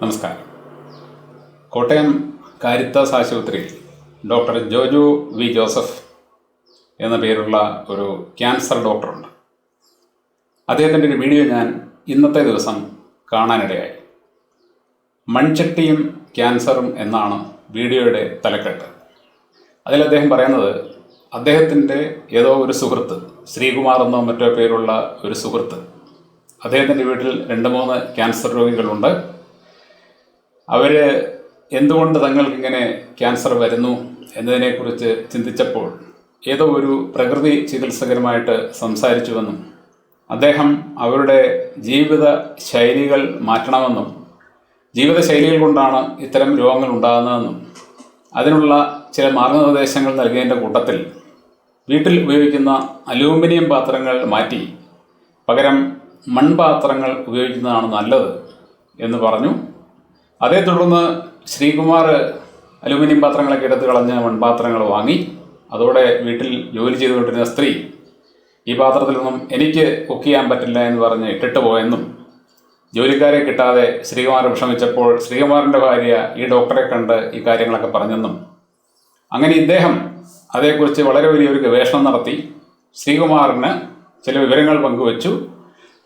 നമസ്കാരം. കോട്ടയം കാരിത്താസ് ആശുപത്രിയിൽ doctor Joju V Joseph എന്ന പേരുള്ള ഒരു ക്യാൻസർ ഡോക്ടറുണ്ട്. അദ്ദേഹത്തിന്റെ ഒരു വീഡിയോ ഞാൻ ഇന്നത്തെ ദിവസം കാണാനിടയായി. മൺചട്ടിയും ക്യാൻസറും എന്നാണ് വീഡിയോയുടെ തലക്കെട്ട്. അതിൽ അദ്ദേഹം പറയുന്നത് അദ്ദേഹത്തിന്റെ ഏതോ ഒരു സുഹൃത്ത് ശ്രീകുമാർ എന്നോ മറ്റോ പേരുള്ള ഒരു സുഹൃത്ത് അദ്ദേഹത്തിന്റെ വീട്ടിൽ രണ്ട് മൂന്ന് ക്യാൻസർ രോഗികളുണ്ട്. അവർ എന്തുകൊണ്ട് തങ്ങൾക്കിങ്ങനെ ക്യാൻസർ വരുന്നു എന്നതിനെക്കുറിച്ച് ചിന്തിച്ചപ്പോൾ ഏതോ ഒരു പ്രകൃതി ചികിത്സകരുമായിട്ട് സംസാരിച്ചുവെന്നും അദ്ദേഹം അവരുടെ ജീവിത ശൈലികൾ മാറ്റണമെന്നും ജീവിതശൈലികൾ കൊണ്ടാണ് ഇത്തരം രോഗങ്ങൾ ഉണ്ടാകുന്നതെന്നും അതിനുള്ള ചില മാർഗനിർദ്ദേശങ്ങൾ നൽകിയതിന്റെ കൂട്ടത്തിൽ വീട്ടിൽ ഉപയോഗിക്കുന്ന അലൂമിനിയം പാത്രങ്ങൾ മാറ്റി പകരം മൺപാത്രങ്ങൾ ഉപയോഗിക്കുന്നതാണ് നല്ലത് എന്ന് പറഞ്ഞു അതേ തുടർന്ന് ശ്രീകുമാർ അലുമിനിയം പാത്രങ്ങളൊക്കെ എടുത്ത് കളഞ്ഞ് മൺപാത്രങ്ങൾ വാങ്ങി. അതോടെ വീട്ടിൽ ജോലി ചെയ്തുകൊണ്ടിരുന്ന സ്ത്രീ ഈ പാത്രത്തിലൊന്നും എനിക്ക് കുക്ക് ചെയ്യാൻ പറ്റില്ല എന്ന് പറഞ്ഞ് ഇട്ടിട്ട് പോയെന്നും ജോലിക്കാരെ കിട്ടാതെ ശ്രീകുമാർ വിഷമിച്ചപ്പോൾ ശ്രീകുമാറിന്റെ ഭാര്യ ഈ ഡോക്ടറെ കണ്ട് ഈ കാര്യങ്ങളൊക്കെ പറഞ്ഞെന്നും അങ്ങനെ ഇദ്ദേഹം അതേക്കുറിച്ച് വളരെ വലിയൊരു ഗവേഷണം നടത്തി. ശ്രീകുമാറിന് ചില വിവരങ്ങൾ പങ്കുവച്ചു.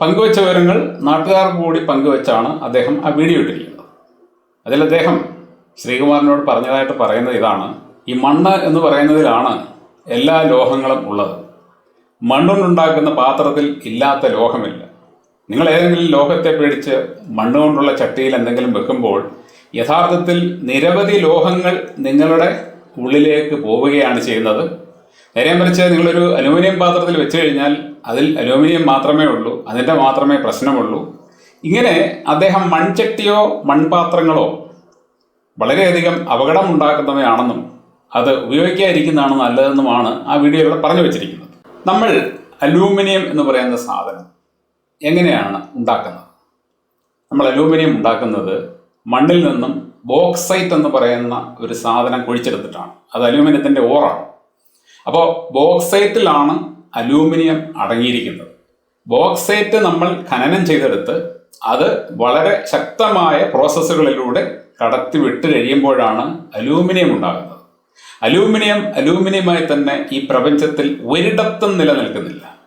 പങ്കുവച്ച വിവരങ്ങൾ നാട്ടുകാർക്ക് കൂടി പങ്കുവച്ചാണ് അദ്ദേഹം ആ വീഡിയോ ഇട്ടിരിക്കുന്നത്. അതിൽ അദ്ദേഹം ശ്രീകുമാറിനോട് പറഞ്ഞതായിട്ട് പറയുന്നത് ഇതാണ്. ഈ മണ്ണ് എന്ന് പറയുന്നതിലാണ് എല്ലാ ലോഹങ്ങളും ഉള്ളത്. മണ്ണുകൊണ്ടുണ്ടാക്കുന്ന പാത്രത്തിൽ ഇല്ലാത്ത ലോഹമില്ല. നിങ്ങൾ ഏതെങ്കിലും ലോഹത്തെ പേടിച്ച് മണ്ണുകൊണ്ടുള്ള ചട്ടിയിൽ എന്തെങ്കിലും വെക്കുമ്പോൾ യഥാർത്ഥത്തിൽ നിരവധി ലോഹങ്ങൾ നിങ്ങളുടെ ഉള്ളിലേക്ക് പോവുകയാണ് ചെയ്യുന്നത്. നേരെ മറിച്ച് നിങ്ങളൊരു അലുമിനിയം പാത്രത്തിൽ വെച്ച് കഴിഞ്ഞാൽ അതിൽ അലുമിനിയം മാത്രമേ ഉള്ളൂ അതിന്റെ മാത്രമേ പ്രശ്നമുള്ളൂ. ഇങ്ങനെ അദ്ദേഹം മൺചട്ടിയോ മൺപാത്രങ്ങളോ വളരെയധികം അപകടമുണ്ടാക്കുന്നവയാണെന്നും അത് ഉപയോഗിക്കാതിരിക്കുന്നതാണ് നല്ലതെന്നുമാണ് ആ വീഡിയോയിലൂടെ പറഞ്ഞു വെച്ചിരിക്കുന്നത്. നമ്മൾ അലൂമിനിയം എന്ന് പറയുന്ന സാധനം എങ്ങനെയാണ് ഉണ്ടാക്കുന്നത്? നമ്മൾ അലൂമിനിയം ഉണ്ടാക്കുന്നത് മണ്ണിൽ നിന്നും ബോക്സൈറ്റ് എന്ന് പറയുന്ന ഒരു സാധനം കുഴിച്ചെടുത്തിട്ടാണ്. അത് അലൂമിനിയത്തിന്റെ ഓറാണ്. അപ്പോൾ ബോക്സൈറ്റിലാണ് അലൂമിനിയം അടങ്ങിയിരിക്കുന്നത്. ബോക്സൈറ്റ് നമ്മൾ ഖനനം ചെയ്തെടുത്ത് അത് വളരെ ശക്തമായ പ്രോസസ്സുകളിലൂടെ കടത്തി വിട്ട് കഴിയുമ്പോഴാണ് അലൂമിനിയം ഉണ്ടാകുന്നത്. അലൂമിനിയം അലൂമിനിയമായി തന്നെ ഈ പ്രപഞ്ചത്തിൽ ഒരിടത്തും നിലനിൽക്കുന്നില്ല.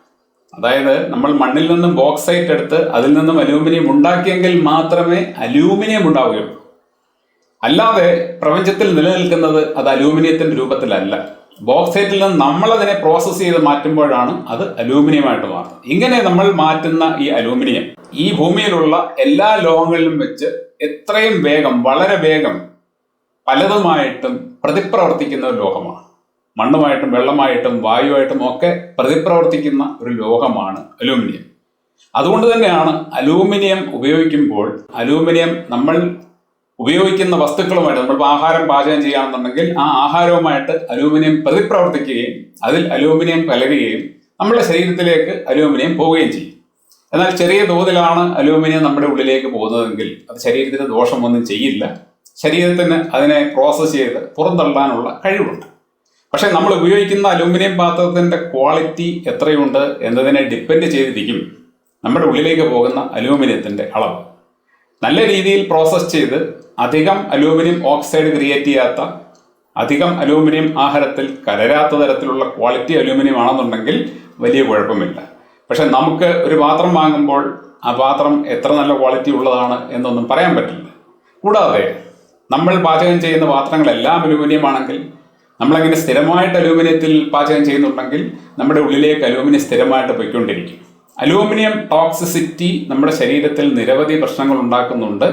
അതായത് നമ്മൾ മണ്ണിൽ നിന്നും ബോക്സൈറ്റ് എടുത്ത് അതിൽ നിന്നും അലൂമിനിയം ഉണ്ടാക്കിയെങ്കിൽ മാത്രമേ അലൂമിനിയം ഉണ്ടാവുകയുള്ളൂ. അല്ലാതെ പ്രപഞ്ചത്തിൽ നിലനിൽക്കുന്നത് അത് അലൂമിനിയത്തിന്റെ രൂപത്തിലല്ല. ബോക്സൈറ്റിൽ നിന്ന് നമ്മളതിനെ പ്രോസസ്സ് ചെയ്ത് മാറ്റുമ്പോഴാണ് അത് അലൂമിനിയമായിട്ട് മാറുന്നത്. ഇങ്ങനെ നമ്മൾ മാറ്റുന്ന ഈ അലൂമിനിയം ഈ ഭൂമിയിലുള്ള എല്ലാ ലോഹങ്ങളിലും വെച്ച് എത്രയും വേഗം വളരെ വേഗം പലതുമായിട്ടും പ്രതിപ്രവർത്തിക്കുന്ന ഒരു ലോഹമാണ്. മണ്ണുമായിട്ടും വെള്ളമായിട്ടും വായുവായിട്ടും ഒക്കെ പ്രതിപ്രവർത്തിക്കുന്ന ഒരു ലോഹമാണ് അലൂമിനിയം. അതുകൊണ്ട് തന്നെയാണ് അലൂമിനിയം ഉപയോഗിക്കുമ്പോൾ അലൂമിനിയം നമ്മൾ ഉപയോഗിക്കുന്ന വസ്തുക്കളുമായിട്ട് നമ്മളിപ്പോൾ ആഹാരം പാചകം ചെയ്യുകയാണെന്നുണ്ടെങ്കിൽ ആ ആഹാരവുമായിട്ട് അലൂമിനിയം പ്രതിപ്രവർത്തിക്കുകയും അതിൽ അലൂമിനിയം കലരുകയും നമ്മുടെ ശരീരത്തിലേക്ക് അലൂമിനിയം പോവുകയും ചെയ്യും. എന്നാൽ ചെറിയ തോതിലാണ് അലൂമിനിയം നമ്മുടെ ഉള്ളിലേക്ക് പോകുന്നതെങ്കിൽ അത് ശരീരത്തിന് ദോഷമൊന്നും ചെയ്യില്ല. ശരീരത്തിന് അതിനെ പ്രോസസ്സ് ചെയ്ത് പുറന്തള്ളാനുള്ള കഴിവുണ്ട്. പക്ഷേ നമ്മൾ ഉപയോഗിക്കുന്ന അലൂമിനിയം പാത്രത്തിന്റെ ക്വാളിറ്റി എത്രയുണ്ട് എന്നതിനെ ഡിപ്പെൻഡ് ചെയ്തിരിക്കും നമ്മുടെ ഉള്ളിലേക്ക് പോകുന്ന അലൂമിനിയത്തിന്റെ അളവ്. നല്ല രീതിയിൽ പ്രോസസ്സ് ചെയ്ത് അധികം അലൂമിനിയം ഓക്സൈഡ് ക്രിയേറ്റ് ചെയ്യാത്ത അധികം അലൂമിനിയം ആഹാരത്തിൽ കലരാത്ത തരത്തിലുള്ള ക്വാളിറ്റി അലൂമിനിയം ആണെന്നുണ്ടെങ്കിൽ വലിയ കുഴപ്പമില്ല. പക്ഷെ നമുക്ക് ഒരു പാത്രം വാങ്ങുമ്പോൾ ആ പാത്രം എത്ര നല്ല ക്വാളിറ്റി ഉള്ളതാണ് എന്നൊന്നും പറയാൻ പറ്റില്ല. കൂടാതെ നമ്മൾ പാചകം ചെയ്യുന്ന പാത്രങ്ങളെല്ലാം അലൂമിനിയം ആണെങ്കിൽ നമ്മളങ്ങനെ സ്ഥിരമായിട്ട് അലൂമിനിയത്തിൽ പാചകം ചെയ്യുന്നുണ്ടെങ്കിൽ നമ്മുടെ ഉള്ളിലേക്ക് അലൂമിനിയം സ്ഥിരമായിട്ട് പോയിക്കൊണ്ടിരിക്കും. അലൂമിനിയം ടോക്സിസിറ്റി നമ്മുടെ ശരീരത്തിൽ നിരവധി പ്രശ്നങ്ങൾ ഉണ്ടാക്കുന്നുണ്ട്.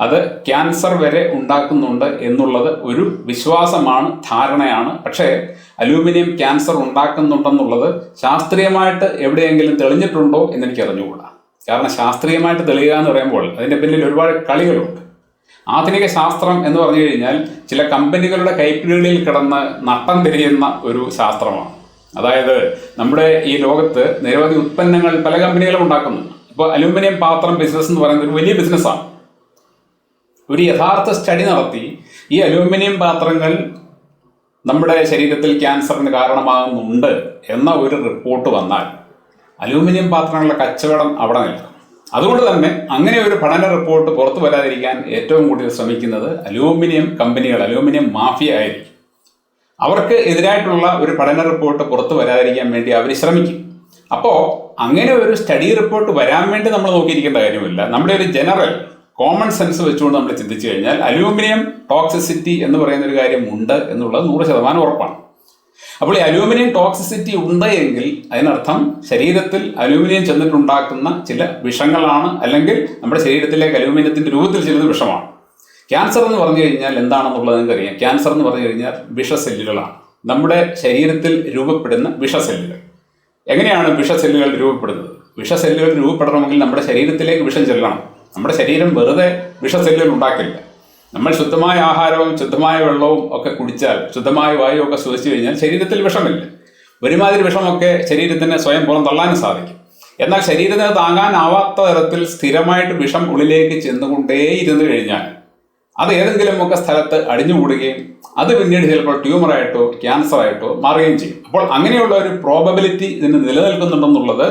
അത് ക്യാൻസർ വരെ ഉണ്ടാക്കുന്നുണ്ട് എന്നുള്ളത് ഒരു വിശ്വാസമാണ് ധാരണയാണ്. പക്ഷേ അലൂമിനിയം ക്യാൻസർ ഉണ്ടാക്കുന്നുണ്ടെന്നുള്ളത് ശാസ്ത്രീയമായിട്ട് എവിടെയെങ്കിലും തെളിഞ്ഞിട്ടുണ്ടോ എന്ന് എനിക്ക് അറിഞ്ഞുകൂടാ കാരണം ശാസ്ത്രീയമായിട്ട് തെളിയുക എന്ന് പറയുമ്പോൾ അതിന്റെ പിന്നിൽ ഒരുപാട് കളികളുണ്ട്. ആധുനിക ശാസ്ത്രം എന്ന് പറഞ്ഞു കഴിഞ്ഞാൽ ചില കമ്പനികളുടെ കൈപ്പിടികളിൽ കിടന്ന് നട്ടം തിരിയുന്ന ഒരു ശാസ്ത്രമാണ്. അതായത് നമ്മുടെ ഈ ലോകത്ത് നിരവധി ഉത്പന്നങ്ങൾ പല കമ്പനികളും ഉണ്ടാക്കുന്നു. ഇപ്പോൾ അലുമിനിയം പാത്രം ബിസിനസ് എന്ന് പറയുന്നത് ഒരു വലിയ ബിസിനസ്സാണ് ഒരു യഥാർത്ഥ സ്റ്റഡി നടത്തി ഈ അലുമിനിയം പാത്രങ്ങൾ നമ്മുടെ ശരീരത്തിൽ ക്യാൻസറിന് കാരണമാകുന്നുണ്ട് എന്ന ഒരു റിപ്പോർട്ട് വന്നാൽ അലൂമിനിയം പാത്രങ്ങളുടെ കച്ചവടം അവിടെ നിൽക്കും. അതുകൊണ്ട് തന്നെ അങ്ങനെ ഒരു പഠന റിപ്പോർട്ട് പുറത്തു വരാതിരിക്കാൻ ഏറ്റവും കൂടുതൽ ശ്രമിക്കുന്നത് അലൂമിനിയം കമ്പനികൾ അലൂമിനിയം മാഫിയ ആയിരിക്കും. അവർക്ക് എതിരായിട്ടുള്ള ഒരു പഠന റിപ്പോർട്ട് പുറത്തു വരാതിരിക്കാൻ വേണ്ടി അവർ ശ്രമിക്കും. അപ്പോൾ അങ്ങനെ ഒരു സ്റ്റഡി റിപ്പോർട്ട് വരാൻ വേണ്ടി നമ്മൾ നോക്കിയിരിക്കേണ്ട കാര്യമില്ല. നമ്മുടെ ഒരു ജനറൽ കോമൺ സെൻസ് വെച്ചുകൊണ്ട് നമ്മൾ ചിന്തിച്ചു കഴിഞ്ഞാൽ അലൂമിനിയം ടോക്സിസിറ്റി എന്ന് പറയുന്ന ഒരു കാര്യം ഉണ്ട് എന്നുള്ളത് നൂറ് ശതമാനം ഉറപ്പാണ്. അപ്പോൾ ഈ അലൂമിനിയം ടോക്സിസിറ്റി ഉണ്ട് എങ്കിൽ അതിനർത്ഥം ശരീരത്തിൽ അലൂമിനിയം ചെന്നിട്ടുണ്ടാക്കുന്ന ചില വിഷങ്ങളാണ് അല്ലെങ്കിൽ നമ്മുടെ ശരീരത്തിലേക്ക് അലൂമിനിയത്തിന്റെ രൂപത്തിൽ ചിലത് വിഷമാണ്. ക്യാൻസർ എന്ന് പറഞ്ഞു കഴിഞ്ഞാൽ എന്താണെന്നുള്ളത് നിങ്ങൾക്ക് അറിയാം ക്യാൻസർ എന്ന് പറഞ്ഞു കഴിഞ്ഞാൽ വിഷസെല്ലുകളാണ് നമ്മുടെ ശരീരത്തിൽ രൂപപ്പെടുന്ന വിഷസെല്ലുകൾ എങ്ങനെയാണ് വിഷസെല്ലുകൾ രൂപപ്പെടുന്നത്? വിഷസെല്ലുകൾ രൂപപ്പെടണമെങ്കിൽ നമ്മുടെ ശരീരത്തിലേക്ക് വിഷം ചെല്ലണം. നമ്മുടെ ശരീരം വെറുതെ വിഷസെല്ലുകൾ ഉണ്ടാക്കില്ല. നമ്മൾ ശുദ്ധമായ ആഹാരവും ശുദ്ധമായ വെള്ളവും ഒക്കെ കുടിച്ചാൽ ശുദ്ധമായ വായുവും ഒക്കെ ശ്വസിച്ചു കഴിഞ്ഞാൽ ശരീരത്തിൽ വിഷമില്ല. ഒരുമാതിരി വിഷമൊക്കെ ശരീരത്തിന് സ്വയം പുറം തള്ളാനും സാധിക്കും. എന്നാൽ ശരീരത്തിന് താങ്ങാനാവാത്ത തരത്തിൽ സ്ഥിരമായിട്ട് വിഷം ഉള്ളിലേക്ക് ചെന്നുകൊണ്ടേയിരുന്നു കഴിഞ്ഞാൽ അത് ഏതെങ്കിലുമൊക്കെ സ്ഥലത്ത് അടിഞ്ഞുകൂടുകയും അത് പിന്നീട് ചിലപ്പോൾ ട്യൂമറായിട്ടോ ക്യാൻസർ ആയിട്ടോ മാറുകയും ചെയ്യും. അപ്പോൾ അങ്ങനെയുള്ള ഒരു പ്രോബബിലിറ്റി ഇതിന് നിലനിൽക്കുന്നുണ്ടെന്നുള്ളത്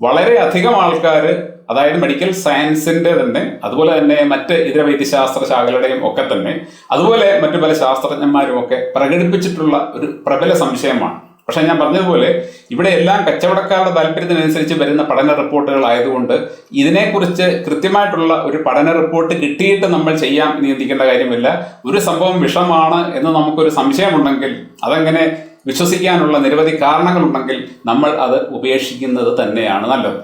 വളരെ അധികം ആൾക്കാർ അതായത് മെഡിക്കൽ സയൻസിന്റെ തന്നെ അതുപോലെ തന്നെ മറ്റ് ഇതര വൈദ്യശാസ്ത്ര ശാഖകളുടെയും ഒക്കെ തന്നെ അതുപോലെ മറ്റു പല ശാസ്ത്രജ്ഞന്മാരും ഒക്കെ പ്രകടിപ്പിച്ചിട്ടുള്ള ഒരു പ്രബല സംശയമാണ്. പക്ഷെ ഞാൻ പറഞ്ഞതുപോലെ ഇവിടെ എല്ലാം കച്ചവടക്കാരുടെ താല്പര്യത്തിനനുസരിച്ച് വരുന്ന പഠന റിപ്പോർട്ടുകൾ ആയതുകൊണ്ട് ഇതിനെക്കുറിച്ച് കൃത്യമായിട്ടുള്ള ഒരു പഠന റിപ്പോർട്ട് കിട്ടിയിട്ട് നമ്മൾ ചെയ്യാം എന്ന് ചിന്തിക്കേണ്ട കാര്യമില്ല. ഒരു സംഭവം വിഷമാണ് എന്ന് നമുക്കൊരു സംശയമുണ്ടെങ്കിൽ അതങ്ങനെ വിശ്വസിക്കാനുള്ള നിരവധി കാരണങ്ങളുണ്ടെങ്കിൽ നമ്മൾ അത് ഉപേക്ഷിക്കുന്നത് തന്നെയാണ് നല്ലത്.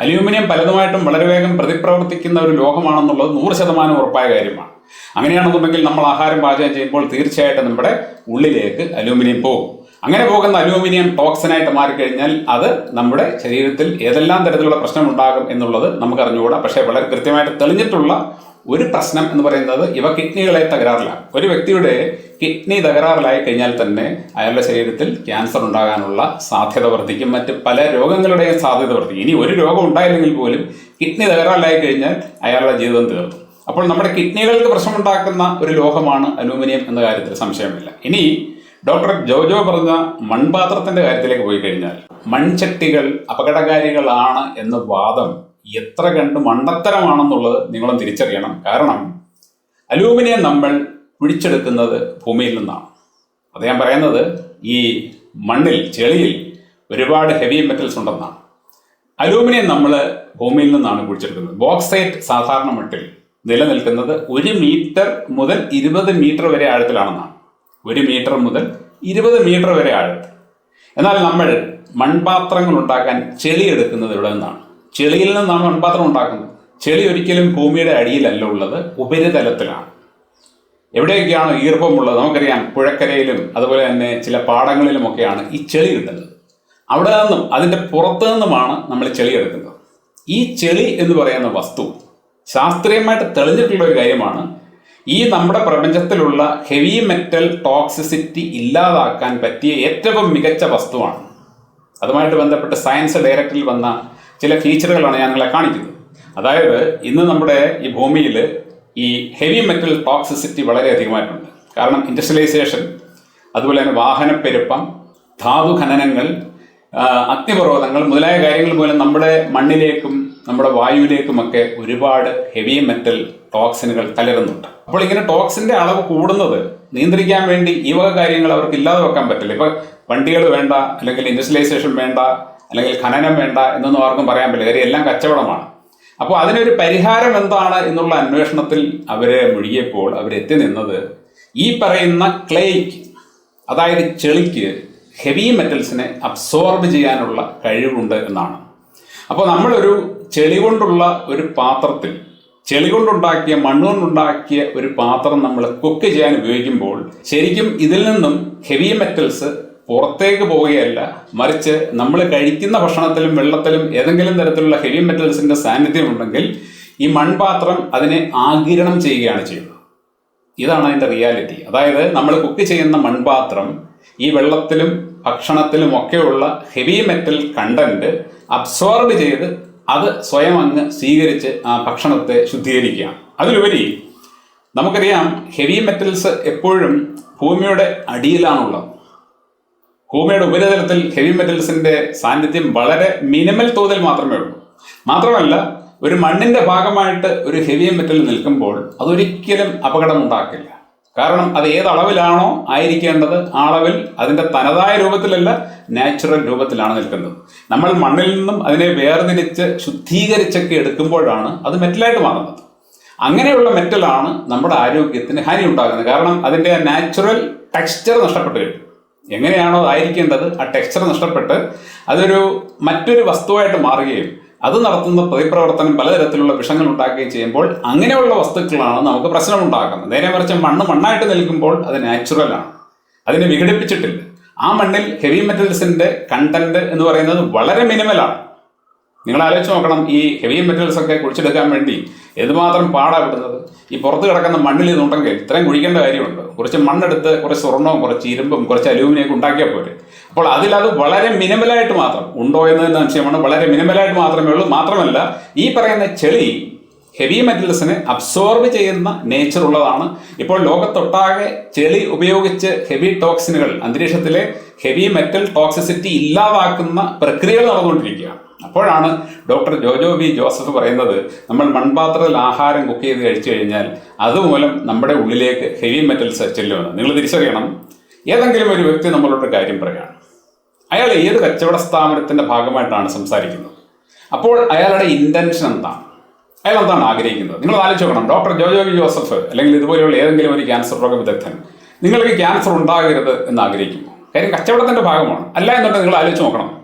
അലൂമിനിയം പലതുമായിട്ടും വളരെ വേഗം പ്രതിപ്രവർത്തിക്കുന്ന ഒരു ലോഹമാണെന്നുള്ളത് നൂറ് ശതമാനം ഉറപ്പായ കാര്യമാണ്. അങ്ങനെയാണെന്നുണ്ടെങ്കിൽ നമ്മൾ ആഹാരം പാചകം ചെയ്യുമ്പോൾ തീർച്ചയായിട്ടും നമ്മുടെ ഉള്ളിലേക്ക് അലൂമിനിയം പോകും. അങ്ങനെ പോകുന്ന അലൂമിനിയം ടോക്സിനായിട്ട് മാറിക്കഴിഞ്ഞാൽ അത് നമ്മുടെ ശരീരത്തിൽ ഏതെല്ലാം തരത്തിലുള്ള പ്രശ്നം ഉണ്ടാകും എന്നുള്ളത് നമുക്ക് അറിഞ്ഞുകൂടാ പക്ഷേ വളരെ കൃത്യമായിട്ട് തെളിഞ്ഞിട്ടുള്ള ഒരു പ്രശ്നം എന്ന് പറയുന്നത് ഇവ കിഡ്നികളെ തകരാറിലാണ് ഒരു വ്യക്തിയുടെ കിഡ്നി തകരാറിലായി കഴിഞ്ഞാൽ തന്നെ അയാളുടെ ശരീരത്തിൽ ക്യാൻസർ ഉണ്ടാകാനുള്ള സാധ്യത വർദ്ധിക്കും. മറ്റ് പല രോഗങ്ങളുടെയും സാധ്യത വർദ്ധിക്കും. ഇനി ഒരു രോഗം ഉണ്ടായില്ലെങ്കിൽ പോലും കിഡ്നി തകരാറിലായി കഴിഞ്ഞാൽ അയാളുടെ ജീവിതം തീർന്നു അപ്പോൾ നമ്മുടെ കിഡ്നികൾക്ക് പ്രശ്നമുണ്ടാക്കുന്ന ഒരു ലോഹമാണ് അലൂമിനിയം എന്ന കാര്യത്തിൽ സംശയമില്ല. ഇനി ഡോക്ടർ ജോജോ പറഞ്ഞ മൺപാത്രത്തിന്റെ കാര്യത്തിലേക്ക് പോയി കഴിഞ്ഞാൽ മൺചട്ടികൾ അപകടകാരികളാണ് എന്ന വാദം എത്ര കണ്ട് മണ്ടത്തരമാണെന്നുള്ളത് നിങ്ങളും തിരിച്ചറിയണം. കാരണം അലൂമിനിയം നമ്മൾ പിടിച്ചെടുക്കുന്നത് ഭൂമിയിൽ നിന്നാണ്. അത് ഞാൻ പറയുന്നത് ഈ മണ്ണിൽ ചെളിയിൽ ഒരുപാട് ഹെവി മെറ്റൽസ് ഉണ്ടെന്നാണ്. അലൂമിനിയം നമ്മൾ ഭൂമിയിൽ നിന്നാണ് പിടിച്ചെടുക്കുന്നത്. ബോക്സൈറ്റ് സാധാരണ മട്ടിൽ നിലനിൽക്കുന്നത് ഒരു മീറ്റർ മുതൽ ഇരുപത് മീറ്റർ വരെ ആഴത്തിലാണെന്നാണ്. ഒരു മീറ്റർ മുതൽ ഇരുപത് മീറ്റർ വരെ ആഴത്തിൽ. എന്നാൽ നമ്മൾ മൺപാത്രങ്ങൾ ഉണ്ടാക്കാൻ ചെളി എടുക്കുന്നത് ഇവിടെ നിന്നാണ്. ചെളിയിൽ നിന്നാണ് മൺപാത്രം ഉണ്ടാക്കുന്നത്. ചെളി ഒരിക്കലും ഭൂമിയുടെ അടിയിലല്ല ഉള്ളത് ഉപരിതലത്തിലാണ്. എവിടെയൊക്കെയാണോ ഈർപ്പമുള്ളത്? നമുക്കറിയാം പുഴക്കരയിലും അതുപോലെ തന്നെ ചില പാടങ്ങളിലുമൊക്കെയാണ് ഈ ചെളി കിട്ടുന്നത് അവിടെ നിന്നും അതിന്റെ പുറത്തു നിന്നുമാണ് നമ്മൾ ചെളി എടുക്കുന്നത്. ഈ ചെളി എന്ന് പറയുന്ന വസ്തു ശാസ്ത്രീയമായിട്ട് തെളിഞ്ഞിട്ടുള്ള ഒരു കാര്യമാണ് ഈ നമ്മുടെ പ്രപഞ്ചത്തിലുള്ള ഹെവി മെറ്റൽ ടോക്സിസിറ്റി ഇല്ലാതാക്കാൻ പറ്റിയ ഏറ്റവും മികച്ച വസ്തുവാണ്. അതുമായിട്ട് ബന്ധപ്പെട്ട് സയൻസ് ഡയറക്ടറിൽ വന്ന ചില ഫീച്ചറുകളാണ് ഞാൻ നിങ്ങളെ കാണിക്കുന്നത്. അതായത് ഇന്ന് നമ്മുടെ ഈ ഭൂമിയിൽ ഈ ഹെവി മെറ്റൽ ടോക്സിസിറ്റി വളരെ അധികമായിട്ടുണ്ട്. കാരണം ഇൻഡസ്ട്രിയലൈസേഷൻ അതുപോലെ തന്നെ വാഹനപ്പെരുപ്പം ധാതു ഖനനങ്ങൾ അഗ്നിപർവതങ്ങൾ മുതലായ കാര്യങ്ങൾ മൂലം നമ്മുടെ മണ്ണിലേക്കും നമ്മുടെ വായുവിലേക്കുമൊക്കെ ഒരുപാട് ഹെവി മെറ്റൽ ടോക്സിനുകൾ കലരുന്നുണ്ട്. അപ്പോൾ ഇങ്ങനെ ടോക്സിന്റെ അളവ് കൂടുന്നത് നിയന്ത്രിക്കാൻ വേണ്ടി ഈ വക കാര്യങ്ങൾ അവർക്ക് ഇല്ലാതെ വെക്കാൻ പറ്റില്ല. ഇപ്പൊ വണ്ടികൾ വേണ്ട അല്ലെങ്കിൽ ഇൻഡസ്ട്രിയലൈസേഷൻ വേണ്ട അല്ലെങ്കിൽ ഖനനം വേണ്ട എന്നൊന്നും ആർക്കും പറയാൻ പറ്റില്ല. കാര്യം എല്ലാം കച്ചവടമാണ്. അപ്പോൾ അതിനൊരു പരിഹാരം എന്താണ് എന്നുള്ള അന്വേഷണത്തിൽ അവരെ മുഴുകിയപ്പോൾ അവരെത്തി നിന്നത് ഈ പറയുന്ന ക്ലേക്ക് അതായത് ചെളിക്ക് ഹെവി മെറ്റൽസിനെ അബ്സോർബ് ചെയ്യാനുള്ള കഴിവുണ്ട് എന്നാണ്. അപ്പോൾ നമ്മളൊരു ചെളി കൊണ്ടുള്ള ഒരു പാത്രത്തിൽ ചെളി കൊണ്ടുണ്ടാക്കിയ മണ്ണ് കൊണ്ടുണ്ടാക്കിയ ഒരു പാത്രം നമ്മൾ കുക്ക് ചെയ്യാൻ ഉപയോഗിക്കുമ്പോൾ ശരിക്കും ഇതിൽ നിന്നും ഹെവി മെറ്റൽസ് പുറത്തേക്ക് പോവുകയല്ല മറിച്ച് നമ്മൾ കഴിക്കുന്ന ഭക്ഷണത്തിലും വെള്ളത്തിലും ഏതെങ്കിലും തരത്തിലുള്ള ഹെവി മെറ്റൽസിന്റെ സാന്നിധ്യം ഉണ്ടെങ്കിൽ ഈ മൺപാത്രം അതിനെ ആകിരണം ചെയ്യുകയാണ് ചെയ്യുന്നത്. ഇതാണ് അതിന്റെ റിയാലിറ്റി അതായത് നമ്മൾ കുക്ക് ചെയ്യുന്ന മൺപാത്രം ഈ വെള്ളത്തിലും ഭക്ഷണത്തിലും ഒക്കെയുള്ള ഹെവി മെറ്റൽ കണ്ടന്റ് അബ്സോർബ് ചെയ്ത് അത് സ്വയം അങ്ങ് സ്വീകരിച്ച് ആ ഭക്ഷണത്തെ ശുദ്ധീകരിക്കുക. അതിലുപരി നമുക്കറിയാം ഹെവി മെറ്റൽസ് എപ്പോഴും ഭൂമിയുടെ അടിയിലാണുള്ളത്. ഭൂമിയുടെ ഉപരിതലത്തിൽ ഹെവി മെറ്റൽസിന്റെ സാന്നിധ്യം വളരെ മിനിമൽ തോതിൽ മാത്രമേ ഉള്ളൂ. മാത്രമല്ല ഒരു മണ്ണിന്റെ ഭാഗമായിട്ട് ഒരു ഹെവി മെറ്റൽ നിൽക്കുമ്പോൾ അതൊരിക്കലും അപകടം ഉണ്ടാക്കില്ല കാരണം അത് ഏത് അളവിലാണോ ആയിരിക്കേണ്ടത്? ആ അളവിൽ അതിന്റെ തനതായ രൂപത്തിലല്ല നാച്ചുറൽ രൂപത്തിലാണ് നിൽക്കുന്നത്. നമ്മൾ മണ്ണിൽ നിന്നും അതിനെ വേർതിരിച്ച് ശുദ്ധീകരിച്ചൊക്കെ എടുക്കുമ്പോഴാണ് അത് മെറ്റലായിട്ട് മാറുന്നത്. അങ്ങനെയുള്ള മെറ്റലാണ് നമ്മുടെ ആരോഗ്യത്തിന് ഹാനി ഉണ്ടാകുന്നത്. കാരണം അതിന്റെ നാച്ചുറൽ ടെക്സ്ചർ നഷ്ടപ്പെട്ടു കിട്ടും. എങ്ങനെയാണോ അതായിരിക്കേണ്ടത് ആ ടെക്സ്ചർ നഷ്ടപ്പെട്ട് അതൊരു മറ്റൊരു വസ്തുവായിട്ട് മാറുകയും അത് നടത്തുന്ന പ്രതിപ്രവർത്തനം പലതരത്തിലുള്ള വിഷങ്ങൾ ഉണ്ടാക്കുകയും ചെയ്യുമ്പോൾ അങ്ങനെയുള്ള വസ്തുക്കളാണ് നമുക്ക് പ്രശ്നം ഉണ്ടാക്കുന്നത് നേരെ മറിച്ച് മണ്ണ് മണ്ണായിട്ട് നിൽക്കുമ്പോൾ അത് നാച്ചുറലാണ് അതിനെ വിഘടിപ്പിച്ചിട്ടില്ല. ആ മണ്ണിൽ ഹെവി മെറ്റൽസിന്റെ കണ്ടന്റ് എന്ന് പറയുന്നത് വളരെ മിനിമലാണ് നിങ്ങൾ ആലോചിച്ച് നോക്കണം ഈ ഹെവി മെറ്റൽസ് ഒക്കെ കുഴിച്ചെടുക്കാൻ വേണ്ടി എന്തുമാത്രം പാടാ വിടുന്നത് ഈ പുറത്ത് കിടക്കുന്ന മണ്ണിൽ ഇതുണ്ടെങ്കിൽ ഇത്രയും കുഴിക്കേണ്ട കാര്യമുണ്ട്. കുറച്ച് മണ്ണെടുത്ത് കുറച്ച് സ്വർണവും കുറച്ച് ഇരുമ്പും കുറച്ച് അലൂമിനിയൊക്കെ ഉണ്ടാക്കിയാൽ പോരെ. അപ്പോൾ അതിലത് വളരെ മിനിമലായിട്ട് മാത്രം ഉണ്ടോ എന്ന് തന്നെ സംശയമാണ്. വളരെ മിനിമലായിട്ട് മാത്രമേ ഉള്ളൂ. മാത്രമല്ല ഈ പറയുന്ന ചെളി ഹെവി മെറ്റൽസിനെ അബ്സോർബ് ചെയ്യുന്ന നേച്ചർ ഉള്ളതാണ്. ഇപ്പോൾ ലോകത്തൊട്ടാകെ ചെളി ഉപയോഗിച്ച് ഹെവി ടോക്സിനുകൾ അന്തരീക്ഷത്തിലെ ഹെവി മെറ്റൽ ടോക്സിസിറ്റി ഇല്ലാതാക്കുന്ന പ്രക്രിയകൾ നടന്നുകൊണ്ടിരിക്കുകയാണ്. അപ്പോഴാണ് ഡോക്ടർ ജോജോ ബി ജോസഫ് പറയുന്നത് നമ്മൾ മൺപാത്രത്തിൽ ആഹാരം കുക്ക് ചെയ്ത് കഴിച്ചു കഴിഞ്ഞാൽ അതുമൂലം നമ്മുടെ ഉള്ളിലേക്ക് ഹെവി മെറ്റൽസ് ചെല്ലുമെന്ന്. നിങ്ങൾ തിരിച്ചറിയണം. ഏതെങ്കിലും ഒരു വ്യക്തി നമ്മളോട് കാര്യം പറയുകയാണ് അയാൾ ഏത് കച്ചവട സ്ഥാപനത്തിന്റെ ഭാഗമായിട്ടാണ് സംസാരിക്കുന്നത്? അപ്പോൾ അയാളുടെ ഇന്റൻഷൻ എന്താണ്? അയാൾ എന്താണ് ആഗ്രഹിക്കുന്നത്? നിങ്ങൾ ആലോചിച്ച് നോക്കണം. ഡോക്ടർ ജോജോ ജോസഫ് അല്ലെങ്കിൽ ഇതുപോലെയുള്ള ഏതെങ്കിലും ഒരു ക്യാൻസർ രോഗ വിദഗ്ധൻ നിങ്ങൾക്ക് ക്യാൻസർ ഉണ്ടാകരുത് എന്ന് ആഗ്രഹിക്കുമോ കാര്യം കച്ചവടത്തിന്റെ ഭാഗമാണ്. അല്ല എന്നുണ്ടെങ്കിൽ നിങ്ങൾ ആലോചിച്ച് നോക്കണം.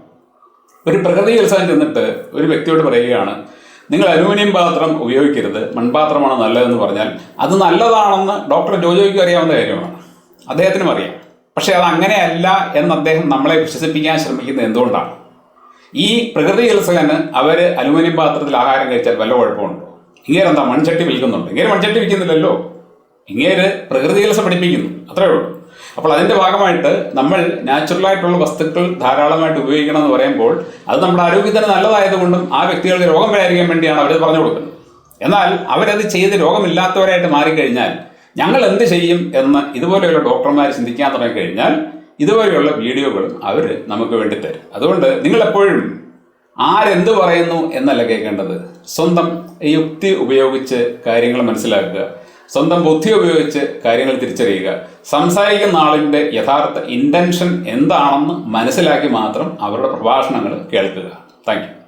ഒരു പ്രകൃതി ഉത്സവം ചെന്നിട്ട് ഒരു വ്യക്തിയോട് പറയുകയാണ് നിങ്ങൾ അലൂമിനിയം പാത്രം ഉപയോഗിക്കരുത്. മൺപാത്രമാണ് നല്ലതെന്ന് പറഞ്ഞാൽ അത് നല്ലതാണെന്ന് ഡോക്ടർ ജോജോയ്ക്ക് അറിയാവുന്ന കാര്യമാണ്. അദ്ദേഹത്തിനും അറിയാം. പക്ഷേ അത് അങ്ങനെയല്ല എന്ന് അദ്ദേഹം നമ്മളെ വിശ്വസിപ്പിക്കാൻ ശ്രമിക്കുന്നത് എന്തുകൊണ്ടാണ്? ഈ പ്രകൃതി ചികിത്സകന് അവർ അലുമിനിയം പാത്രത്തിൽ ആഹാരം കഴിച്ചാൽ വല്ല കുഴപ്പമുണ്ടോ? ഇങ്ങേര് എന്താ മൺചട്ടി വിൽക്കുന്നുണ്ട്? ഇങ്ങേര് മൺചട്ടി വിൽക്കുന്നില്ലല്ലോ? ഇങ്ങേര് പ്രകൃതി ചികിത്സ പഠിപ്പിക്കുന്നു. അത്രേ ഉള്ളൂ. അപ്പോൾ അതിന്റെ ഭാഗമായിട്ട് നമ്മൾ നാച്ചുറലായിട്ടുള്ള വസ്തുക്കൾ ധാരാളമായിട്ട് ഉപയോഗിക്കണം എന്ന് പറയുമ്പോൾ അത് നമ്മുടെ ആരോഗ്യത്തിന് നല്ലതായതുകൊണ്ടും ആ വ്യക്തികൾക്ക് രോഗം വരാതിരിക്കാൻ വേണ്ടിയാണ് അവരത് പറഞ്ഞു കൊടുക്കുന്നത്. എന്നാൽ അവരത് ചെയ്ത് രോഗമില്ലാത്തവരായിട്ട് മാറിക്കഴിഞ്ഞാൽ ഞങ്ങൾ എന്ത് ചെയ്യും എന്ന് ഇതുപോലെയുള്ള ഡോക്ടർമാർ ചിന്തിക്കാൻ തുടങ്ങിക്കഴിഞ്ഞാൽ ഇതുപോലെയുള്ള വീഡിയോകളും അവർ നമുക്ക് വേണ്ടി തരും. അതുകൊണ്ട് നിങ്ങൾ എപ്പോഴും ആരെന്ത് പറയുന്നു എന്നല്ല കേൾക്കേണ്ടത്. സ്വന്തം യുക്തി ഉപയോഗിച്ച് കാര്യങ്ങൾ മനസ്സിലാക്കുക. സ്വന്തം ബുദ്ധി ഉപയോഗിച്ച് കാര്യങ്ങൾ തിരിച്ചറിയുക. സംസാരിക്കുന്ന ആളിന്റെ യഥാർത്ഥ ഇന്റൻഷൻ എന്താണെന്ന് മനസ്സിലാക്കി മാത്രം അവരുടെ പ്രഭാഷണങ്ങൾ കേൾക്കുക. താങ്ക്